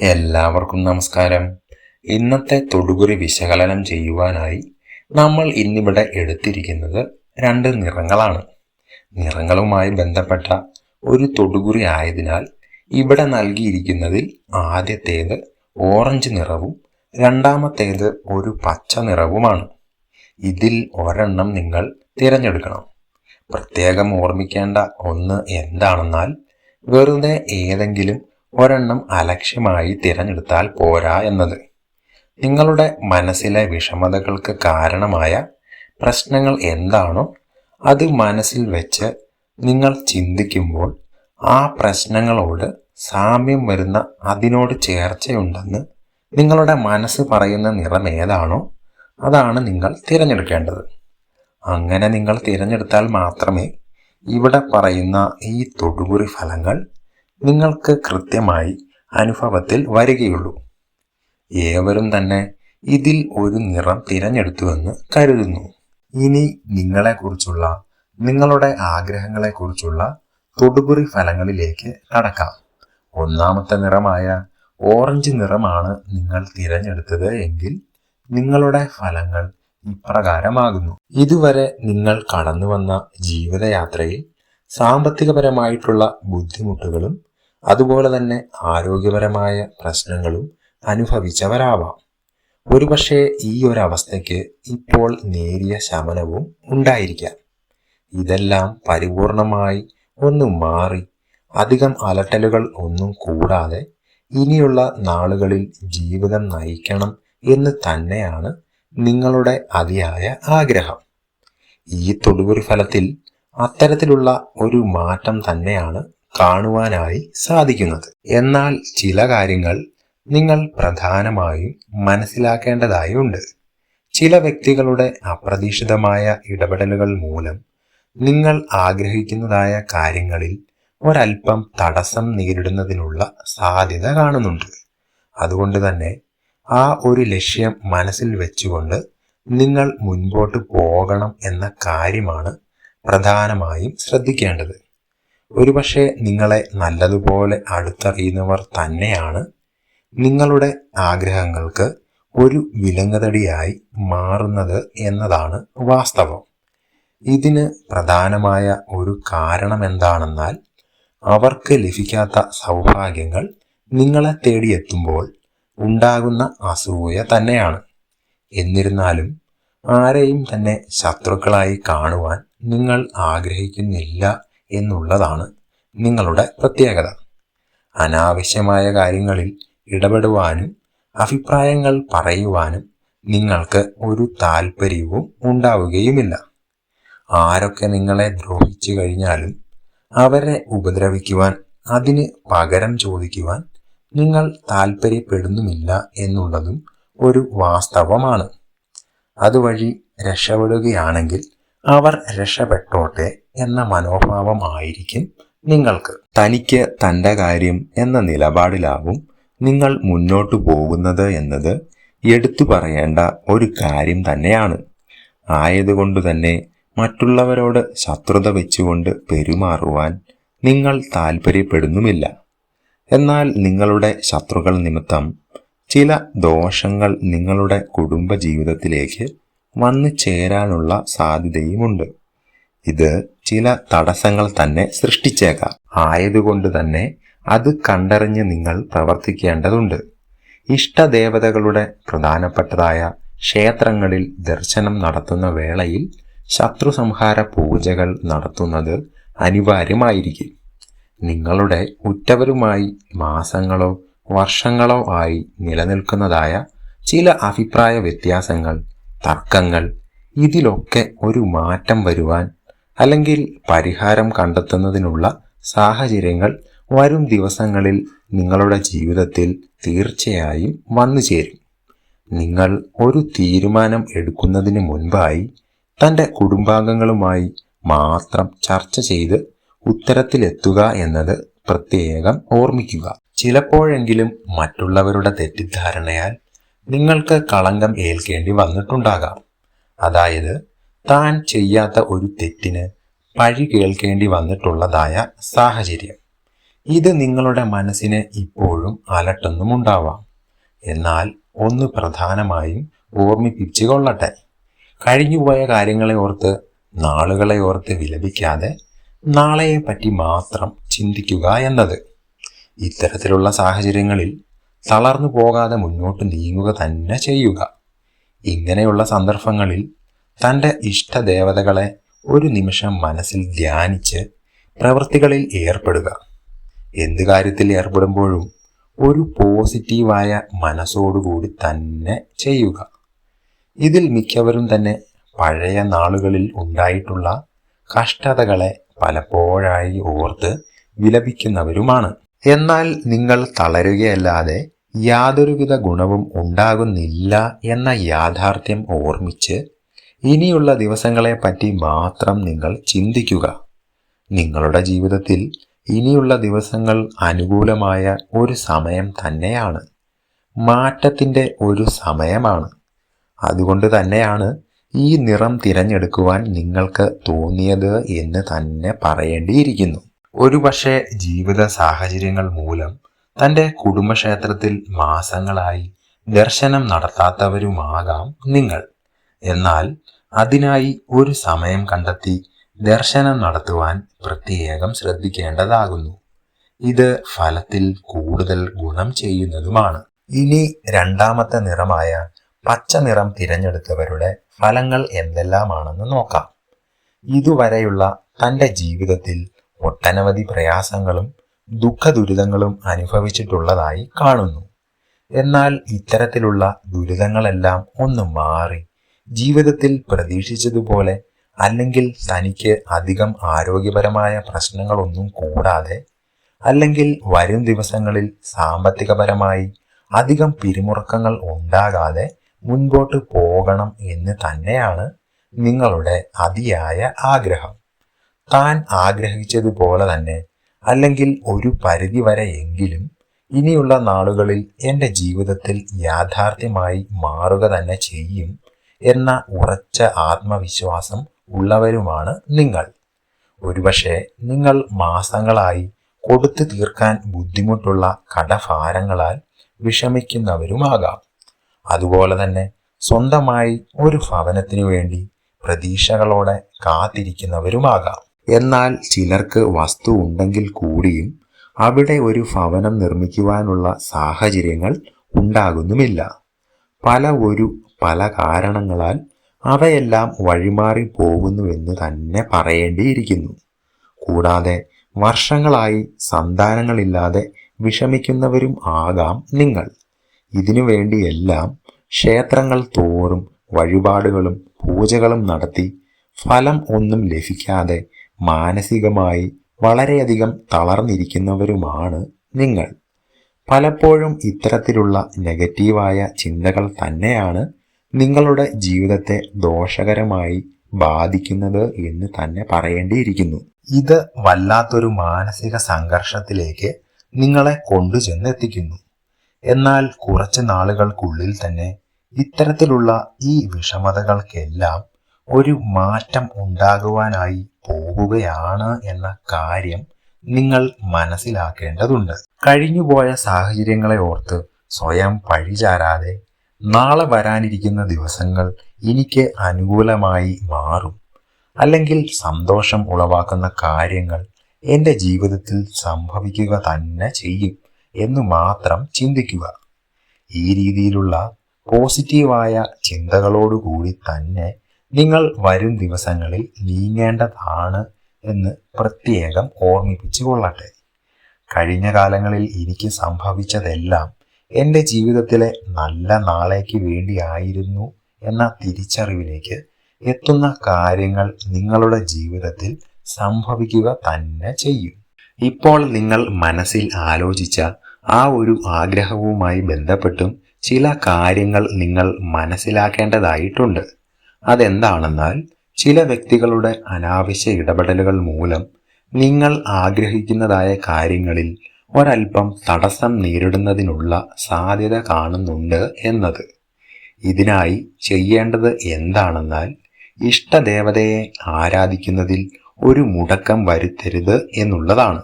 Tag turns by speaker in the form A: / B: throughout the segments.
A: എല്ലാവർക്കും നമസ്കാരം. ഇന്നത്തെ തൊടുകുറി വിശകലനം ചെയ്യുവാനായി നമ്മൾ ഇന്നിവിടെ എടുത്തിരിക്കുന്നത് രണ്ട് നിറങ്ങളാണ്. നിറങ്ങളുമായി ബന്ധപ്പെട്ട ഒരു തൊടുകുറി ആയതിനാൽ ഇവിടെ നൽകിയിരിക്കുന്നതിൽ ആദ്യത്തേത് ഓറഞ്ച് നിറവും രണ്ടാമത്തേത് ഒരു പച്ച നിറവുമാണ്. ഇതിൽ ഒരെണ്ണം നിങ്ങൾ തിരഞ്ഞെടുക്കണം. പ്രത്യേകം ഓർമ്മിക്കേണ്ട ഒന്ന് എന്താണെന്നാൽ വെറുതെ ഏതെങ്കിലും ഒരെണ്ണം അലക്ഷ്യമായി തിരഞ്ഞെടുത്താൽ പോരാ എന്നത്. നിങ്ങളുടെ മനസ്സിലെ വിഷമതകൾക്ക് കാരണമായ പ്രശ്നങ്ങൾ എന്താണോ അത് മനസ്സിൽ വെച്ച് നിങ്ങൾ ചിന്തിക്കുമ്പോൾ ആ പ്രശ്നങ്ങളോട് സാമ്യം വരുന്ന അതിനോട് ചേർച്ചയുണ്ടെന്ന് നിങ്ങളുടെ മനസ്സ് പറയുന്ന നിറം ഏതാണോ അതാണ് നിങ്ങൾ തിരഞ്ഞെടുക്കേണ്ടത്. അങ്ങനെ നിങ്ങൾ തിരഞ്ഞെടുത്താൽ മാത്രമേ ഇവിടെ പറയുന്ന ഈ തൊടുകുറി ഫലങ്ങൾ നിങ്ങൾക്ക് കൃത്യമായി അനുഭവത്തിൽ വരികയുള്ളൂ. ഏവരും തന്നെ ഇതിൽ ഒരു നിറം തിരഞ്ഞെടുത്തുവെന്ന് കരുതുന്നു. ഇനി നിങ്ങളെക്കുറിച്ചുള്ള നിങ്ങളുടെ ആഗ്രഹങ്ങളെക്കുറിച്ചുള്ള തൊടുപുറി ഫലങ്ങളിലേക്ക് കടക്കാം. ഒന്നാമത്തെ നിറമായ ഓറഞ്ച് നിറമാണ് നിങ്ങൾ തിരഞ്ഞെടുത്തത് എങ്കിൽ നിങ്ങളുടെ ഫലങ്ങൾ ഇപ്രകാരമാകുന്നു. ഇതുവരെ നിങ്ങൾ കടന്നു വന്ന ജീവിതയാത്രയിൽ സാമ്പത്തികപരമായിട്ടുള്ള ബുദ്ധിമുട്ടുകളും അതുപോലെ തന്നെ ആരോഗ്യപരമായ പ്രശ്നങ്ങളും അനുഭവിച്ചവരാവാം. ഒരുപക്ഷെ ഈ ഒരു അവസ്ഥയ്ക്ക് ഇപ്പോൾ നേരിയ ശമനവും ഉണ്ടായിരിക്കാം. ഇതെല്ലാം പരിപൂർണമായി ഒന്ന് മാറി അധികം അലട്ടലുകൾ ഒന്നും കൂടാതെ ഇനിയുള്ള നാളുകളിൽ ജീവിതം നയിക്കണം എന്ന് തന്നെയാണ് നിങ്ങളുടെ അതിയായ ആഗ്രഹം. ഈ തൊടുകുറി ഫലത്തിൽ അത്തരത്തിലുള്ള ഒരു മാറ്റം തന്നെയാണ് കാണുവാനായി സാധിക്കുന്നത്. എന്നാൽ ചില കാര്യങ്ങൾ നിങ്ങൾ പ്രധാനമായും മനസ്സിലാക്കേണ്ടതായുണ്ട്. ചില വ്യക്തികളുടെ അപ്രതീക്ഷിതമായ ഇടപെടലുകൾ മൂലം നിങ്ങൾ ആഗ്രഹിക്കുന്നതായ കാര്യങ്ങളിൽ ഒരൽപ്പം തടസ്സം നേരിടുന്നതിനുള്ള സാധ്യത കാണുന്നുണ്ട്. അതുകൊണ്ട് തന്നെ ആ ഒരു ലക്ഷ്യം മനസ്സിൽ വെച്ചുകൊണ്ട് നിങ്ങൾ മുൻപോട്ട് പോകണം എന്ന കാര്യമാണ് പ്രധാനമായും ശ്രദ്ധിക്കേണ്ടത്. ഒരുപക്ഷെ നിങ്ങളെ നല്ലതുപോലെ അടുത്തറിയുന്നവർ തന്നെയാണ്. നിങ്ങളുടെ ആഗ്രഹങ്ങൾക്ക് ഒരു വിലങ്ങതടിയായി മാറുന്നത് എന്നതാണ് വാസ്തവം. ഇതിന് പ്രധാനമായ ഒരു കാരണം എന്താണെന്നാൽ അവർക്ക് ലഭിക്കാത്ത സൗഭാഗ്യങ്ങൾ നിങ്ങളെ തേടിയെത്തുമ്പോൾ ഉണ്ടാകുന്ന അസൂയ തന്നെയാണ്. എന്നിരുന്നാലും ആരെയും തന്നെ ശത്രുക്കളായി കാണുവാൻ നിങ്ങൾ ആഗ്രഹിക്കുന്നില്ല എന്നുള്ളതാണ് നിങ്ങളുടെ പ്രത്യേകത. അനാവശ്യമായ കാര്യങ്ങളിൽ ഇടപെടുവാനും അഭിപ്രായങ്ങൾ പറയുവാനും നിങ്ങൾക്ക് ഒരു താല്പര്യവും ഉണ്ടാവുകയുമില്ല. ആരൊക്കെ നിങ്ങളെ ദ്രോഹിച്ചു കഴിഞ്ഞാലും അവരെ ഉപദ്രവിക്കുവാൻ അതിന് പകരം ചോദിക്കുവാൻ നിങ്ങൾ താല്പര്യപ്പെടുന്നുമില്ല എന്നുള്ളതും ഒരു വാസ്തവമാണ്. അതുവഴി രക്ഷപ്പെടുകയാണെങ്കിൽ അവർ രക്ഷപ്പെട്ടോട്ടെ എന്ന മനോഭാവം ആയിരിക്കും നിങ്ങൾക്ക്. തനിക്ക് തന്റെ കാര്യം എന്ന നിലപാടിലാവും നിങ്ങൾ മുന്നോട്ടു പോകുന്നത് എന്നത് എടുത്തു പറയേണ്ട ഒരു കാര്യം തന്നെയാണ്. ആയതുകൊണ്ട് തന്നെ മറ്റുള്ളവരോട് ശത്രുത വെച്ചുകൊണ്ട് പെരുമാറുവാൻ നിങ്ങൾ താല്പര്യപ്പെടുന്നുമില്ല എന്നാൽ നിങ്ങളുടെ ശത്രുക്കൾ നിമിത്തം ചില ദോഷങ്ങൾ നിങ്ങളുടെ കുടുംബ ജീവിതത്തിലേക്ക് വന്നു ചേരാനുള്ള സാധ്യതയുമുണ്ട്. ഇത് ചില തടസ്സങ്ങൾ തന്നെ സൃഷ്ടിച്ചേക്കാം. ആയതുകൊണ്ട് തന്നെ അത് കണ്ടറിഞ്ഞ് നിങ്ങൾ പ്രവർത്തിക്കേണ്ടതുണ്ട്. ഇഷ്ടദേവതകളുടെ പ്രധാനപ്പെട്ടതായ ക്ഷേത്രങ്ങളിൽ ദർശനം നടത്തുന്ന വേളയിൽ ശത്രു സംഹാര പൂജകൾ നടത്തുന്നത് അനിവാര്യമായിരിക്കും. നിങ്ങളുടെ ഉറ്റവരുമായി മാസങ്ങളോ വർഷങ്ങളോ ആയി നിലനിൽക്കുന്നതായ ചില അഭിപ്രായ വ്യത്യാസങ്ങൾ തർക്കങ്ങൾ ഇതിലൊക്കെ ഒരു മാറ്റം വരുവാൻ അല്ലെങ്കിൽ പരിഹാരം കണ്ടെത്തുന്നതിനുള്ള സാഹചര്യങ്ങൾ വരും ദിവസങ്ങളിൽ നിങ്ങളുടെ ജീവിതത്തിൽ തീർച്ചയായും വന്നു ചേരും. നിങ്ങൾ ഒരു തീരുമാനം എടുക്കുന്നതിന് മുൻപായി തന്റെ കുടുംബാംഗങ്ങളുമായി മാത്രം ചർച്ച ചെയ്ത് ഉത്തരത്തിലെത്തുക എന്നത് പ്രത്യേകം ഓർമ്മിക്കുക. ചിലപ്പോഴെങ്കിലും മറ്റുള്ളവരുടെ തെറ്റിദ്ധാരണയാൽ നിങ്ങൾക്ക് കളങ്കം ഏൽക്കേണ്ടി വന്നിട്ടുണ്ടാകാം. അതായത് താൻ ചെയ്യാത്ത ഒരു തെറ്റിന് പഴി കേൾക്കേണ്ടി വന്നിട്ടുള്ളതായ സാഹചര്യം. ഇത് നിങ്ങളുടെ മനസ്സിനെ ഇപ്പോഴും അലട്ടുന്നുമുണ്ടാവാം. എന്നാൽ ഒന്ന് പ്രധാനമായും ഓർമ്മിപ്പിച്ചു കൊള്ളട്ടെ. കഴിഞ്ഞുപോയ കാര്യങ്ങളെ ഓർത്ത് നാളുകളെ ഓർത്ത് വിലപിക്കാതെ നാളെയെ പറ്റി മാത്രം ചിന്തിക്കുക എന്നത്. ഇത്തരത്തിലുള്ള സാഹചര്യങ്ങളിൽ തളർന്നു പോകാതെ മുന്നോട്ട് നീങ്ങുക തന്നെ ചെയ്യുക. ഇങ്ങനെയുള്ള സന്ദർഭങ്ങളിൽ തന്റെ ഇഷ്ടദേവതകളെ ഒരു നിമിഷം മനസ്സിൽ ധ്യാനിച്ച് പ്രവൃത്തികളിൽ ഏർപ്പെടുക. എന്ത് കാര്യത്തിൽ ഏർപ്പെടുമ്പോഴും ഒരു പോസിറ്റീവായ മനസ്സോടുകൂടി തന്നെ ചെയ്യുക. ഇതിൽ മിക്കവരും തന്നെ പഴയ നാളുകളിൽ ഉണ്ടായിട്ടുള്ള കഷ്ടതകളെ പലപ്പോഴായി ഓർത്ത് വിലപിക്കുന്നവരുമാണ്. എന്നാൽ നിങ്ങൾ തളരുകയല്ലാതെ യാതൊരുവിധ ഗുണവും ഉണ്ടാകുന്നില്ല എന്ന യാഥാർത്ഥ്യം ഓർമ്മിച്ച് ഇനിയുള്ള ദിവസങ്ങളെ പറ്റി മാത്രം നിങ്ങൾ ചിന്തിക്കുക. നിങ്ങളുടെ ജീവിതത്തിൽ ഇനിയുള്ള ദിവസങ്ങൾ അനുകൂലമായ ഒരു സമയം തന്നെയാണ്. മാറ്റത്തിന്റെ ഒരു സമയമാണ്. അതുകൊണ്ട് തന്നെയാണ് ഈ നിറം തിരഞ്ഞെടുക്കുവാൻ നിങ്ങൾക്ക് തോന്നിയത് എന്ന് തന്നെ പറയേണ്ടിയിരിക്കുന്നു. ഒരുപക്ഷെ ജീവിത സാഹചര്യങ്ങൾ മൂലം തന്റെ കുടുംബക്ഷേത്രത്തിൽ മാസങ്ങളായി ദർശനം നടത്താത്തവരുമാകാം നിങ്ങൾ. എന്നാൽ അതിനായി ഒരു സമയം കണ്ടെത്തി ദർശനം നടത്തുവാൻ പ്രത്യേകം ശ്രദ്ധിക്കേണ്ടതാകുന്നു. ഇത് ഫലത്തിൽ കൂടുതൽ ഗുണം ചെയ്യുന്നതുമാണ്. ഇനി രണ്ടാമത്തെ നിറമായ പച്ച നിറം തിരഞ്ഞെടുത്തവരുടെ ഫലങ്ങൾ എന്തെല്ലാമാണെന്ന് നോക്കാം. ഇതുവരെയുള്ള തന്റെ ജീവിതത്തിൽ ഒട്ടനവധി പ്രയാസങ്ങളും ദുഃഖദുരിതങ്ങളും അനുഭവിച്ചിട്ടുള്ളതായി കാണുന്നു. എന്നാൽ ഇത്തരത്തിലുള്ള ദുരിതങ്ങളെല്ലാം ഒന്ന് മാറി ജീവിതത്തിൽ പ്രതീക്ഷിച്ചതുപോലെ അല്ലെങ്കിൽ തനിക്ക് അധികം ആരോഗ്യപരമായ പ്രശ്നങ്ങളൊന്നും കൂടാതെ അല്ലെങ്കിൽ വരും ദിവസങ്ങളിൽ സാമ്പത്തികപരമായി അധികം പിരിമുറുക്കങ്ങൾ ഉണ്ടാകാതെ മുൻപോട്ട് പോകണം എന്ന് തന്നെയാണ് നിങ്ങളുടെ അതിയായ ആഗ്രഹം. താൻ ആഗ്രഹിച്ചതുപോലെ തന്നെ അല്ലെങ്കിൽ ഒരു പരിധി വരെ എങ്കിലും ഇനിയുള്ള നാളുകളിൽ എന്റെ ജീവിതത്തിൽ യാഥാർത്ഥ്യമായി മാറുക തന്നെ ചെയ്യും. എന്ന ഉറച്ച ആത്മവിശ്വാസം ഉള്ളവരുമാണ് നിങ്ങൾ. ഒരുപക്ഷെ നിങ്ങൾ മാസങ്ങളായി കൊടുത്തു തീർക്കാൻ ബുദ്ധിമുട്ടുള്ള കടഭാരങ്ങളാൽ വിഷമിക്കുന്നവരുമാകാം. അതുപോലെ തന്നെ സ്വന്തമായി ഒരു ഭവനത്തിനു വേണ്ടി പ്രതീക്ഷകളോടെ കാത്തിരിക്കുന്നവരുമാകാം. എന്നാൽ ചിലർക്ക് വസ്തു ഉണ്ടെങ്കിൽ കൂടിയും അവിടെ ഒരു ഭവനം നിർമ്മിക്കുവാനുള്ള സാഹചര്യങ്ങൾ ഉണ്ടാകുന്നുമില്ല. പല ഒരു പല കാരണങ്ങളാൽ അവയെല്ലാം വഴിമാറി പോകുന്നുവെന്ന് തന്നെ പറയേണ്ടിയിരിക്കുന്നു. കൂടാതെ വർഷങ്ങളായി സന്താനങ്ങളില്ലാതെ വിഷമിക്കുന്നവരും ആകാം നിങ്ങൾ. ഇതിനു വേണ്ടിയെല്ലാം ക്ഷേത്രങ്ങൾ തോറും വഴിപാടുകളും പൂജകളും നടത്തി ഫലം ഒന്നും ലഭിക്കാതെ മാനസികമായി വളരെയധികം തളർന്നിരിക്കുന്നവരുമാണ് നിങ്ങൾ. പലപ്പോഴും ഇത്തരത്തിലുള്ള നെഗറ്റീവായ ചിന്തകൾ തന്നെയാണ് നിങ്ങളുടെ ജീവിതത്തെ ദോഷകരമായി ബാധിക്കുന്നത് എന്ന് തന്നെ പറയേണ്ടിയിരിക്കുന്നു. ഇത് വല്ലാത്തൊരു മാനസിക സംഘർഷത്തിലേക്ക് നിങ്ങളെ കൊണ്ടുചെന്നെത്തിക്കുന്നു. എന്നാൽ കുറച്ച് നാളുകൾക്കുള്ളിൽ തന്നെ ഇത്തരത്തിലുള്ള ഈ വിഷമതകൾക്കെല്ലാം ഒരു മാറ്റം ഉണ്ടാകുവാനായി പോകുകയാണ് എന്ന കാര്യം നിങ്ങൾ മനസ്സിലാക്കേണ്ടതുണ്ട്. കഴിഞ്ഞുപോയ സാഹചര്യങ്ങളെ ഓർത്ത് സ്വയം പഴിചാരാതെ നാളെ വരാനിരിക്കുന്ന ദിവസങ്ങൾ എനിക്ക് അനുകൂലമായി മാറും. അല്ലെങ്കിൽ സന്തോഷം ഉളവാക്കുന്ന കാര്യങ്ങൾ എന്റെ ജീവിതത്തിൽ സംഭവിക്കുക തന്നെ ചെയ്യും എന്ന് മാത്രം ചിന്തിക്കുക. ഈ രീതിയിലുള്ള പോസിറ്റീവായ ചിന്തകളോടുകൂടി തന്നെ നിങ്ങൾ വരും ദിവസങ്ങളിൽ നീങ്ങേണ്ടതാണ് എന്ന് പ്രത്യേകം ഓർമ്മിപ്പിച്ചു കൊള്ളട്ടെ കഴിഞ്ഞ കാലങ്ങളിൽ എനിക്ക് സംഭവിച്ചതെല്ലാം എന്റെ ജീവിതത്തിലെ നല്ല നാളേക്ക് വേണ്ടിയായിരുന്നു എന്ന തിരിച്ചറിവിലേക്ക് എത്തുന്ന കാര്യങ്ങൾ നിങ്ങളുടെ ജീവിതത്തിൽ സംഭവിക്കുക തന്നെ ചെയ്യും. ഇപ്പോൾ നിങ്ങൾ മനസ്സിൽ ആലോചിച്ച ആ ഒരു ആഗ്രഹവുമായി ബന്ധപ്പെട്ടും ചില കാര്യങ്ങൾ നിങ്ങൾ മനസ്സിലാക്കേണ്ടതായിട്ടുണ്ട്. അതെന്താണെന്നാൽ ചില വ്യക്തികളുടെ അനാവശ്യ ഇടപെടലുകൾ മൂലം നിങ്ങൾ ആഗ്രഹിക്കുന്നതായ കാര്യങ്ങളിൽ ഒരൽപ്പം തടസ്സം നേരിടുന്നതിനുള്ള സാധ്യത കാണുന്നുണ്ട് എന്നത്. ഇതിനായി ചെയ്യേണ്ടത് എന്താണെന്നാൽ ഇഷ്ടദേവതയെ ആരാധിക്കുന്നതിൽ ഒരു മുടക്കം വരുത്തരുത് എന്നുള്ളതാണ്.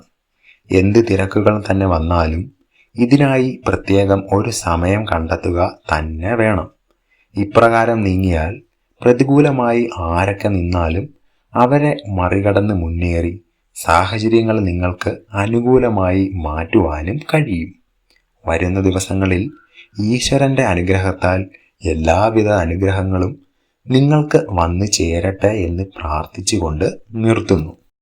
A: എന്ത് തിരക്കുകൾ തന്നെ വന്നാലും ഇതിനായി പ്രത്യേകം ഒരു സമയം കണ്ടെത്തുക തന്നെ വേണം. ഇപ്രകാരം നീങ്ങിയാൽ പ്രതികൂലമായി ആരൊക്കെ നിന്നാലും അവരെ മറികടന്ന് മുന്നേറി സാഹചര്യങ്ങൾ നിങ്ങൾക്ക് അനുകൂലമായി മാറ്റുവാനും കഴിയും. വരുന്ന ദിവസങ്ങളിൽ ഈശ്വരന്റെ അനുഗ്രഹത്താൽ എല്ലാവിധ അനുഗ്രഹങ്ങളും നിങ്ങൾക്ക് വന്നു ചേരട്ടെ എന്ന് പ്രാർത്ഥിച്ചുകൊണ്ട് നിർത്തുന്നു.